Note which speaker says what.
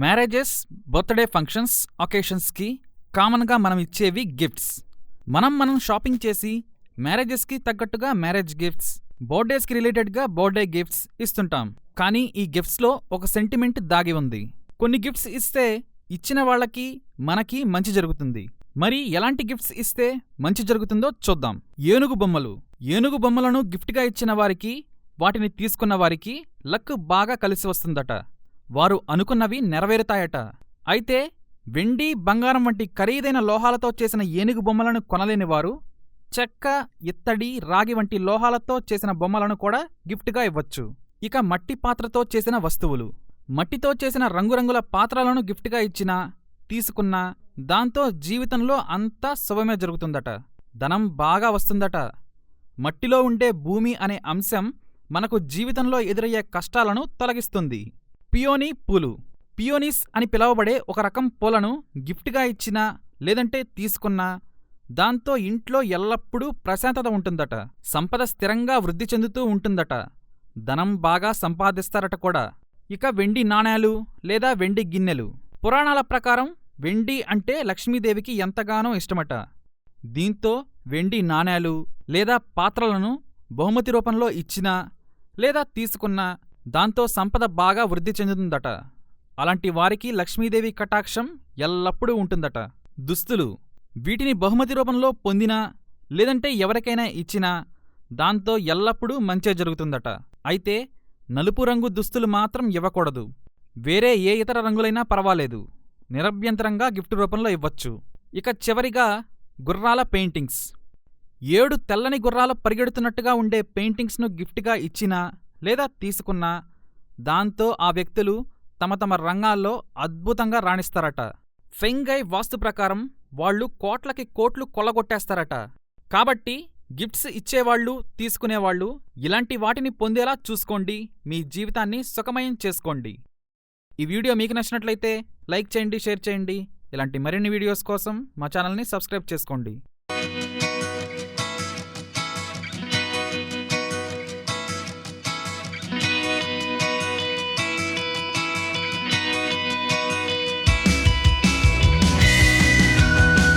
Speaker 1: Marriages birthday functions ఒకేషన్స్కి కామన్గా మనం ఇచ్చేవి గిఫ్ట్స్. మనం మనం షాపింగ్ చేసి మ్యారేజెస్కి తగ్గట్టుగా మ్యారేజ్ గిఫ్ట్స్ బర్త్డేస్కి రిలేటెడ్గా బర్త్డే గిఫ్ట్స్ ఇస్తుంటాం. కానీ ఈ గిఫ్ట్స్లో ఒక సెంటిమెంట్ దాగి ఉంది. కొన్ని గిఫ్ట్స్ ఇస్తే ఇచ్చిన వాళ్ళకి మనకి మంచి జరుగుతుంది. మరి ఎలాంటి గిఫ్ట్స్ ఇస్తే మంచి జరుగుతుందో చూద్దాం. ఏనుగు బొమ్మలు. ఏనుగు బొమ్మలను గిఫ్ట్గా ఇచ్చిన వారికి వాటిని తీసుకున్న వారికి లక్ బాగా కలిసి వస్తుందట. వారు అనుకున్నవి నెరవేరుతాయట. అయితే వెండి బంగారం వంటి ఖరీదైన లోహాలతో చేసిన ఏనుగు బొమ్మలను కొనలేని వారు చెక్క ఇత్తడి రాగి వంటి లోహాలతో చేసిన బొమ్మలను కూడా గిఫ్ట్గా ఇవ్వచ్చు. ఇక మట్టి పాత్రతో చేసిన వస్తువులు. మట్టితో చేసిన రంగురంగుల పాత్రలను గిఫ్ట్గా ఇచ్చినా తీసుకున్నా దాంతో జీవితంలో అంతా శుభమే జరుగుతుందట. ధనం బాగా వస్తుందట. మట్టిలో ఉండే భూమి అనే అంశం మనకు జీవితంలో ఎదురయ్యే కష్టాలను తొలగిస్తుంది. పియోనీ పూలు. పియోనీస్ అని పిలవబడే ఒక రకం పూలను గిఫ్ట్గా ఇచ్చినా లేదంటే తీసుకున్నా దాంతో ఇంట్లో ఎల్లప్పుడూ ప్రశాంతత ఉంటుందట. సంపద స్థిరంగా వృద్ధి చెందుతూ ఉంటుందట. ధనం బాగా సంపాదిస్తారట కూడా. ఇక వెండి నాణేలు లేదా వెండి గిన్నెలు. పురాణాల ప్రకారం వెండి అంటే లక్ష్మీదేవికి ఎంతగానో ఇష్టమట. దీంతో వెండి నాణేలు లేదా పాత్రలను బహుమతి రూపంలో ఇచ్చినా లేదా తీసుకున్నా దాంతో సంపద బాగా వృద్ధి చెందుతుందట. అలాంటి వారికి లక్ష్మీదేవి కటాక్షం ఎల్లప్పుడూ ఉంటుందట. దుస్తులు వీటిని బహుమతి రూపంలో పొందినా లేదంటే ఎవరికైనా ఇచ్చినా దాంతో ఎల్లప్పుడూ మంచే జరుగుతుందట. అయితే నలుపు రంగు దుస్తులు మాత్రం ఇవ్వకూడదు. వేరే ఏ ఇతర రంగులైనా పర్వాలేదు. నిరభ్యంతరంగా గిఫ్ట్ రూపంలో ఇవ్వచ్చు. ఇక చివరిగా గుర్రాల పెయింటింగ్స్. ఏడు తెల్లని గుర్రాలు పరిగెడుతున్నట్టుగా ఉండే పెయింటింగ్స్ను గిఫ్ట్గా ఇచ్చినా లేదా తీసుకున్నా దాంతో ఆ వ్యక్తులు తమ తమ రంగాల్లో అద్భుతంగా రాణిస్తారట. ఫెంగై వాస్తు ప్రకారం వాళ్ళు కోట్లకి కోట్లు కొల్లగొట్టేస్తారట. కాబట్టి గిఫ్ట్స్ ఇచ్చేవాళ్ళు తీసుకునేవాళ్ళు ఇలాంటి వాటిని పొందేలా చూసుకోండి. మీ జీవితాన్ని సుఖమయం చేసుకోండి. ఈ వీడియో మీకు నచ్చినట్లయితే లైక్ చేయండి షేర్ చేయండి. ఇలాంటి మరిన్ని వీడియోస్ కోసం మా ఛానల్ని సబ్స్క్రైబ్ చేసుకోండి.